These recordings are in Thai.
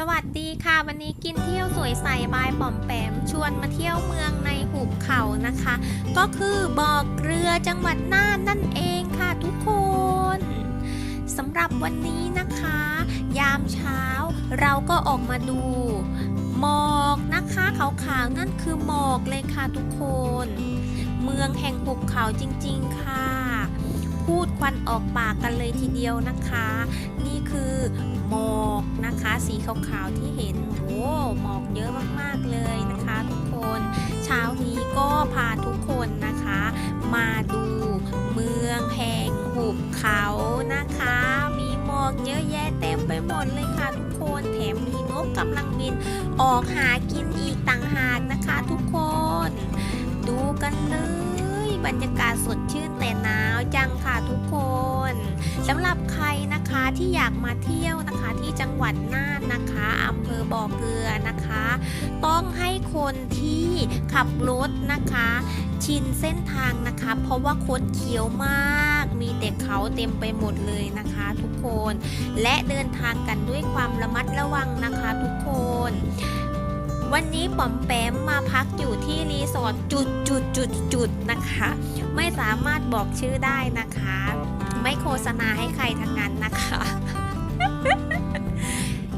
สวัสดีค่ะ วันนี้กินเที่ยวสวยใสบายปอมแปมชวนมาเที่ยวเมืองในหุบเขานะคะ ก็คือบ่อเกลือจังหวัดน่านนั่นเองค่ะทุกคนสำหรับวันนี้นะคะ ยามเช้าเราก็ออกมาดูหมอกนะคะขาวๆนั่นคือหมอกเลยค่ะทุกคน เมืองแห่งหุบเขาจริง ๆค่ะ พูดควันออกปากกันเลยทีเดียวนะคะ นี่คือ หมอกนะคะ สีขาวๆที่เห็นโอ้หมอกเยอะมากๆเลยนะคะ ทุกคนเช้านี้ก็พาทุกคนนะคะ มาดูเมืองแห่งหุบเขานะคะ มีหมอกเยอะแยะเต็มไปหมดเลยค่ะทุกคนแถมมีนกกำลังบินออกหากินอีกต่างหากนะคะ ทุกคน ดูกันเลย บรรยากาศสดชื่นแต่หนาวจังค่ะทุกคนสำหรับใครนะคะที่อยากมาเที่ยวนะคะที่จังหวัดน่านนะคะอำเภอบ่อเกลือนะคะ ต้องให้คนที่ขับรถนะคะ ชินเส้นทางนะคะ เพราะว่าคดเขียวมาก มีแต่เขาเต็มไปหมดเลยนะคะ ทุกคน และเดินทางกันด้วยความระมัดระวังนะคะ ทุกคน วันนี้ป๋อมแปมมาพักอยู่ที่รีสอร์ทจุดจุดจุดจุดนะคะ ไม่สามารถบอกชื่อได้นะคะ ไม่โฆษณาให้ใครทั้งนั้นนะคะ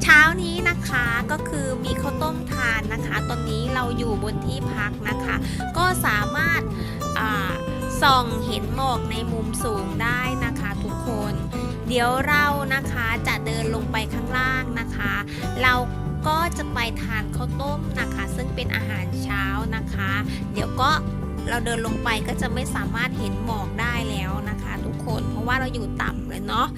เช้านี้นะคะก็คือมีข้าวต้มทานนะคะ ตอนนี้เราอยู่บนที่พักนะคะ ก็สามารถาส่องเห็นหมอกในมุมสูงได้นะคะทุกคน เดี๋ยวเรานะคะจะเดินลงไปข้างล่างนะคะ เรา ก็จะไปทานข้าวต้มนะคะ ซึ่งเป็นอาหารเช้านะคะ เดี๋ยวก็เราเดินลงไปก็จะไม่สามารถเห็นหมอกได้แล้วนะคะ ทุกคนเพราะว่าเราอยู่ต่ำเลยเนาะ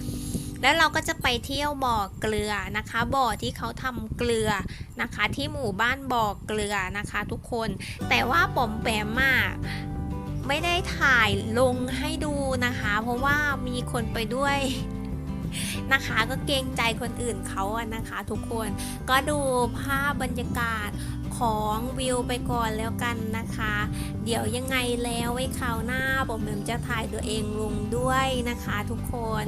แล้วเราก็จะไปเที่ยวบ่อเกลือนะคะ บ่อที่เขาทำเกลือนะคะ ที่หมู่บ้านบ่อเกลือนะคะ ทุกคนแต่ว่าปมแปมอะไม่ได้ถ่ายลงให้ดูนะคะ เพราะว่ามีคนไปด้วย นะคะ ก็เกรงใจคนอื่นเขาอะนะคะทุกคนก็ดูภาพบรรยากาศของวิวไปก่อนแล้วกันนะคะ เดี๋ยวยังไงแล้วไว้คราวหน้าผมเมมจะถ่ายตัวเองลงด้วยนะคะทุกคน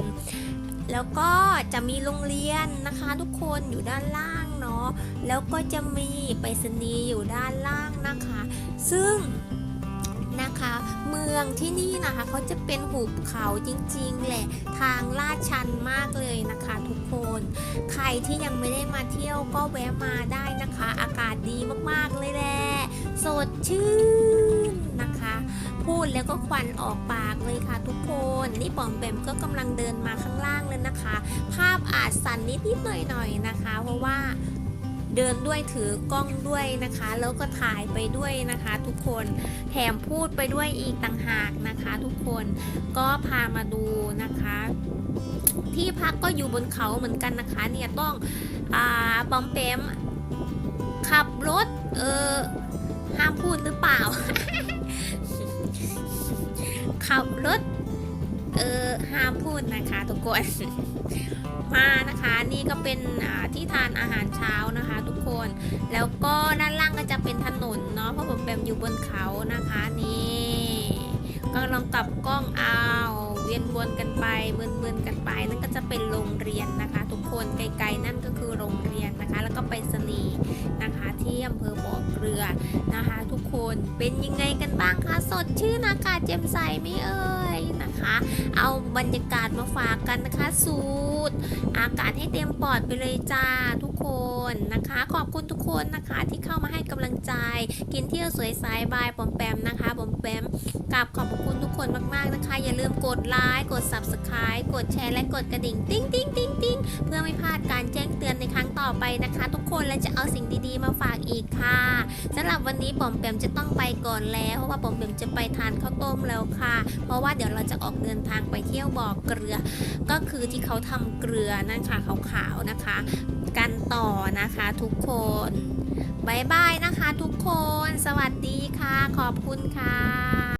แล้วก็จะมีโรงเรียนนะคะทุกคนอยู่ด้านล่างเนาะแล้วก็จะมีไปรษณีย์อยู่ด้านล่างนะคะ ซึ่ง นะคะ เมืองที่นี่นะคะเขาจะเป็นหุบเขาจริงๆแหละทางลาดชันมากเลยนะคะทุกคน ใครที่ยังไม่ได้มาเที่ยวก็แวะมาได้นะคะ อากาศดีมากๆเลยแหละสดชื่นนะคะ พูดแล้วก็ควันออกปากเลยค่ะทุกคนนี่ปอมแปมก็กำลังเดินมาข้างล่างเลยนะคะ ภาพอาจสั่นนิดๆหน่อยๆนะคะ เพราะว่า เดินด้วยถือกล้องด้วยนะคะ แล้วก็ถ่ายไปด้วยนะคะ ทุกคนแถมพูดไปด้วยอีกต่างหากนะคะ ทุกคนก็พามาดูนะคะ ที่พักก็อยู่บนเขาเหมือนกันนะคะ เนี่ยต้องอ่าปอมแปมขับรถเออห้ามพูดหรือเปล่า ขับรถ เออห้ามพูดนะคะทุกคน มานะคะนี่ก็เป็นที่ทานอาหารเช้านะคะ ทุกคน แล้วก็ด้านล่างก็จะเป็นถนนเนาะเพราะผมแบมอยู่บนเขานะคะนี่ก็ลองกลับกล้องเอาเวียนวนกันไปเมือนๆกันไปนั่นก็จะเป็นโรงเรียนนะคะ ทุกคนไกลๆนั่นก็ อำเภอบ่อเกลือนะคะ ทุกคนเป็นยังไงกันบ้างคะสดชื่นอากาศเจ่มใสไหมเอ่ยนะคะ เอาบรรยากาศมาฝากกันนะคะ สูดอากาศให้เต็มปอดไปเลยจ้าทุกคน คุณทุกคนนะคะที่เข้ามาให้กำลังใจ กินเที่ยวสวยสายบายปอมแปมนะคะปอมแปมกราบขอบคุณทุกคนมากๆนะคะ อย่าลืมกดไลค์กด subscribe กดแชร์และกดกระดิ่งติ้งติ้งติ้งติ้งเพื่อไม่พลาดการแจ้งเตือนในครั้งต่อไปนะคะ ทุกคนและจะเอาสิ่งดีๆ มาฝากอีกค่ะสำหรับวันนี้ปอมแปมจะต้องไปก่อนแล้ว เพราะว่าปอมแปมจะไปทานข้าวต้มแล้วค่ะ เพราะว่าเดี๋ยวเราจะออกเดินทางไปเที่ยวบ่อเกลือ ก็คือที่เขาทำเกลือนั่นค่ะขาวๆนะคะ กันต่อนะคะทุกคน บายบายนะคะทุกคน สวัสดีค่ะ ขอบคุณค่ะ